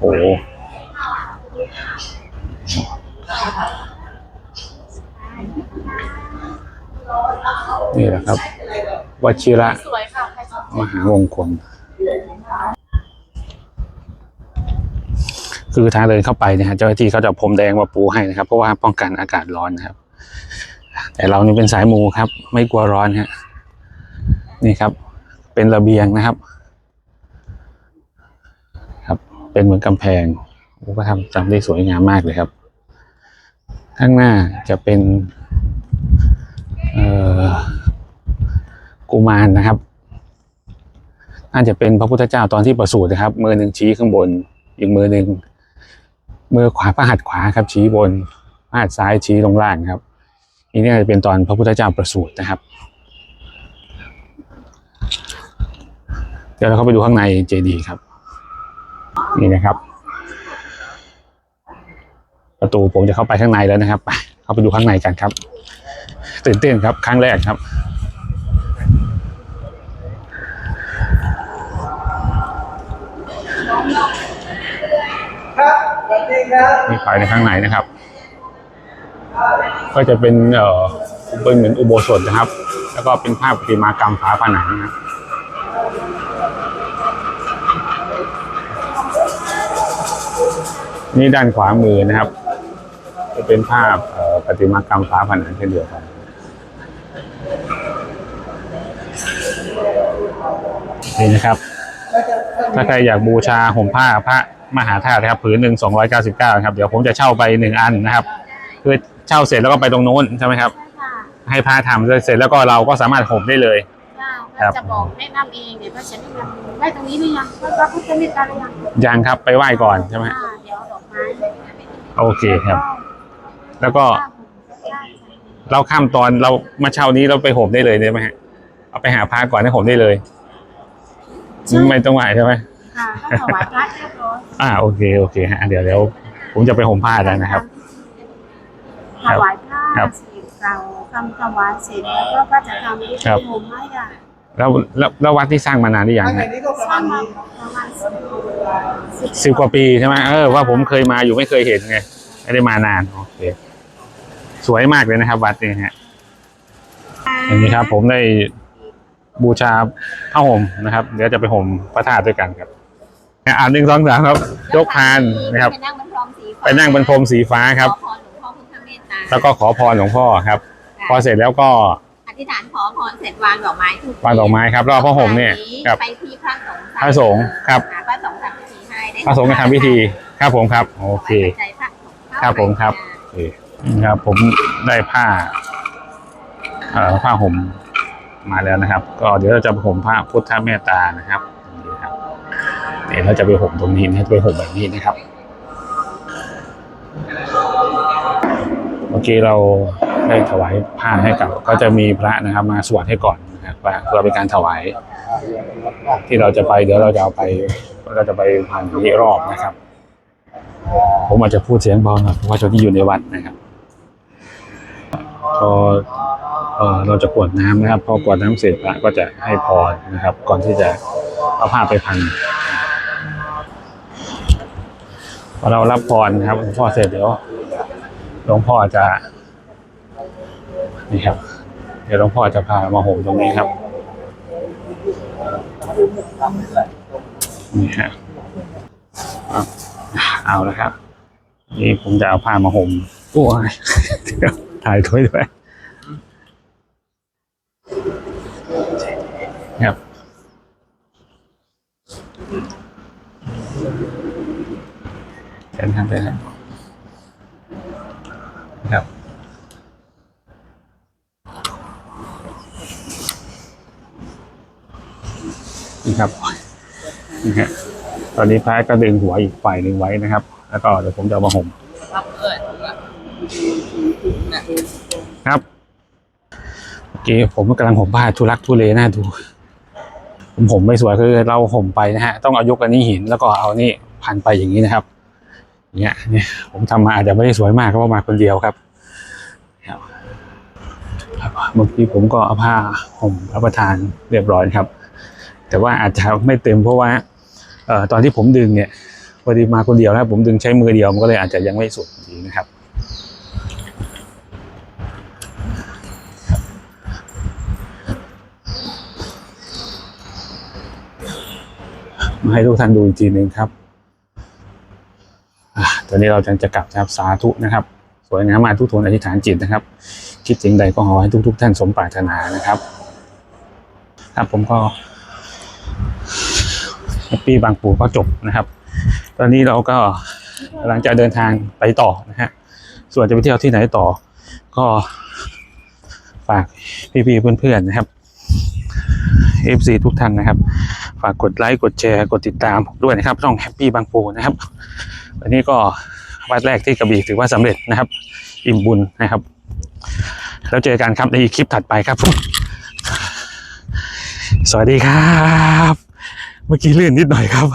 โอ้นี่แหละครับวชิระมหาวงคลคือทางเดินเข้าไปนะฮะเจ้าหน้าที่เขาจะพรมแดงมาปูให้นะครับ เพราะว่าป้องกันอากาศร้อนนะครับ แต่เรานี่เป็นสายมูครับ ไม่กลัวร้อนฮะนี่ครับ เป็นระเบียงนะครับ ครับ เป็นเหมือนกำแพงโอ้ก็ทำทำได้สวยงามมากเลยครับ ข้างหน้าจะเป็นกุมารนะครับ น่าจะเป็นพระพุทธเจ้าตอนที่ประสูตินะครับ มือหนึ่งชี้ข้างบน อีกมือหนึ่งมือขวาพระหัตถ์ขวาครับ ชี้บนพระหัตถ์ซ้ายชี้ลงล่างครับนี่น่าจะเป็นตอนพระพุทธเจ้าประสูตินะครับ เดี๋ยวเราเข้าไปดูข้างในเจดีย์ครับ นี่นะครับ ประตูผมจะเข้าไปข้างในแล้วนะครับ ไปเข้าไปดูข้างในกันครับ ตื่นเต้นครับ ครั้งแรกครับครับสวัสดีครับนี่ภายในข้างในนะครับ ก็จะเป็นเอ่อเป็นเหมือนอุโบสถนะครับ แล้วก็เป็นภาพประติมากรรมฝาผนังนะครับ นี่ด้านขวามือนะครับ จะเป็นภาพเอ่อประติมากรรมฝาผนังเช่นเดียวกันนี่นะครับ ถ้าใครอยากบูชาห่มผ้าพระมหาธาตุนะครับผืนหนึ่งสองร้อยเก้าสิบเก้าครับ เดี๋ยวผมจะเช่าไปหนึ่งอันนะครับ คือเช่าเสร็จแล้วก็ไปตรงโน้นใช่ไหมครับค่ะให้พระทำเสร็จแล้วก็เราก็สามารถห่มได้เลยค่ะครับจะบอกแนะนำเองเดี๋ยวพระฉันแนะนำได้ตรงนี้หรือยังพระพุทธเมตตาหรือยังยังครับไปไหว้ก่อนใช่ไหมอ่าเดี๋ยวเอาดอกไม้ โอเคครับ แล้วก็ได้เราข้ามตอนเรามาเช่านี้เราไปห่มได้เลยได้ไหมฮะเอาไปหาพระก่อนให้ห่มได้เลย ไม่ต้องไหว้ใช่ไหมค่ะต้องถวายพระเรียบร้อยอ่าโอเคโอเคฮะเดี๋ยวเดี๋ยวผมจะไปห่มผ้าแล้วนะครับถวายผ้าครับเสร็จเราทำถวายเสร็จแล้วก็พระจะทำพิครัธีบห่มให้ค่ะแล้วแล้วแล้ววัดที่สร้างมานานหรือยังอันฮะนี้ก็ประสร้ามาณงมานี้ประมาณ สิบสิบกว่าปีใช่ไหมเออว่าผมเคยมาอยู่ไม่เคยเห็นไงไม่ได้มานานโอเคสวยมากเลยนะครับ วัดนี้ฮะอย่างนี้ครับ ผมได้บูชาผ้าห่มนะครับ เดี๋ยวจะไปห่มพระธาตุด้วยกันครับอ่านหนึ่งสองสามครับยกพานนะครับ ไปนั่งบนพรมสีฟ้าไปนั่งบนพรมสีฟ้าครับขอพรหลวงพ่อพุทธเมตตาแล้วก็ขอพรหลวงพ่อครับ พอเสร็จแล้วก็อ ธิษฐานขอพรเสร็จวางดอกไม้ทุกวางดอกไม้ครับแล้วเอาผ้าห่มเนี่ยครับไปที่พระสงฆ์พระสงฆ์ครับหาพระสงฆ์ทำพิธีให้ได้พระสงฆ์จะทำพิธีครับผมครับ โอเคใจพระสงฆ์ครับผมครับโอเคครับ ผมได้ผ้าเอ่อผ้าห่มมาแล้วนะครับ ก็เดี๋ยวเราจะไปห่มผ้าพุทธเมตตานะครับนี่ครับเดี๋ยวเราจะไปห่มตรงนี้นะไปห่มแบบนี้นะครับเมื่อกี้เรา ได้ถวายผ้าให้กับ ก็จะมีพระนะครับมาสวดให้ก่อนนะครับว่าเพื่อเป็นการถวายที่เราจะไปเดี๋ยวเราจะเอาไปเราจะไปผ่านนี้รอบนะครับ ผมอาจจะพูดเสียงเบาหน่อยเพราะว่าเจ้าที่อยู่ในวัดนะครับพอเอ่อเราจะกรวดน้ำนะครับ พอกรวดน้ำเสร็จพระก็จะให้พรนะครับ ก่อนที่จะเอาผ้าไปพันพอเรารับพรนะครับหลวงพ่อเสร็จเดี๋ยวหลวงพ่อจะ นี่ครับ เดี๋ยวหลวงพ่อจะพามาห่มตรงนี้ครับ นี่ฮะเอาแล้วครับ นี่ผมจะเอาผ้ามาห่มโอ้ยถ่ายถ้วยด้วยครับเชิญครับเชิญครับครับ นี่ครับนี่ฮะตอนนี้พระก็ดึงหัวอีกฝ่ายหนึ่งไว้นะครับ แล้วก็เดี๋ยวผมจะเอามาห่มครับเมื่อกี้ผมกำลังห่มผ้าทุลักทุเลน่าดู ผมผมไม่สวยคือเราห่มไปนะฮะ ต้องเอายกอันนี้หินแล้วก็เอานี่พันไปอย่างนี้นะครับเงี้ยเนี่ย ผมทำมาอาจจะไม่ได้สวยมากเพราะว่ามาคนเดียวครับครับเมื่อกี้ผมก็เอาผ้าห่มพระประธานเรียบร้อยครับ แต่ว่าอาจจะไม่เต็มเพราะว่าตอนที่ผมดึงเนี่ยพอดีมาคนเดียวนะผมดึงใช้มือเดียวมันก็เลยอาจจะยังไม่สุดดีนะครับมาให้ทุกท่านดูอีกทีหนึ่งครับอะตอนนี้เราจะจะกลับนะครับสาธุนะครับ สวยงามมาทุกทนอธิษฐานจิตนะครับ คิดสิ่งใดก็ขอให้ทุก ๆ ท่านสมปรารถนานะครับ ครับผมก็ ปปี้บางปูก็จบนะครับ ตอนนี้เราก็กำลังจะเดินทางไปต่อนะฮะส่วนจะไปเที่ยวที่ไหนต่อ ก็ฝากพี่ๆเพื่อนๆนะครับ FC ทุกท่านนะครับ ฝากกดไลค์กดแชร์กดติดตามผมด้วยนะครับช่องแฮปปี้บางปูนะครับวันนี้ก็วัดแรกที่กระบี่ถือว่าสำเร็จนะครับ อิ่มบุญนะครับ แล้วเจอกันครับในคลิปถัดไปครับ สวัสดีครับ เมื่อกี้ลื่นนิดหน่อยครับ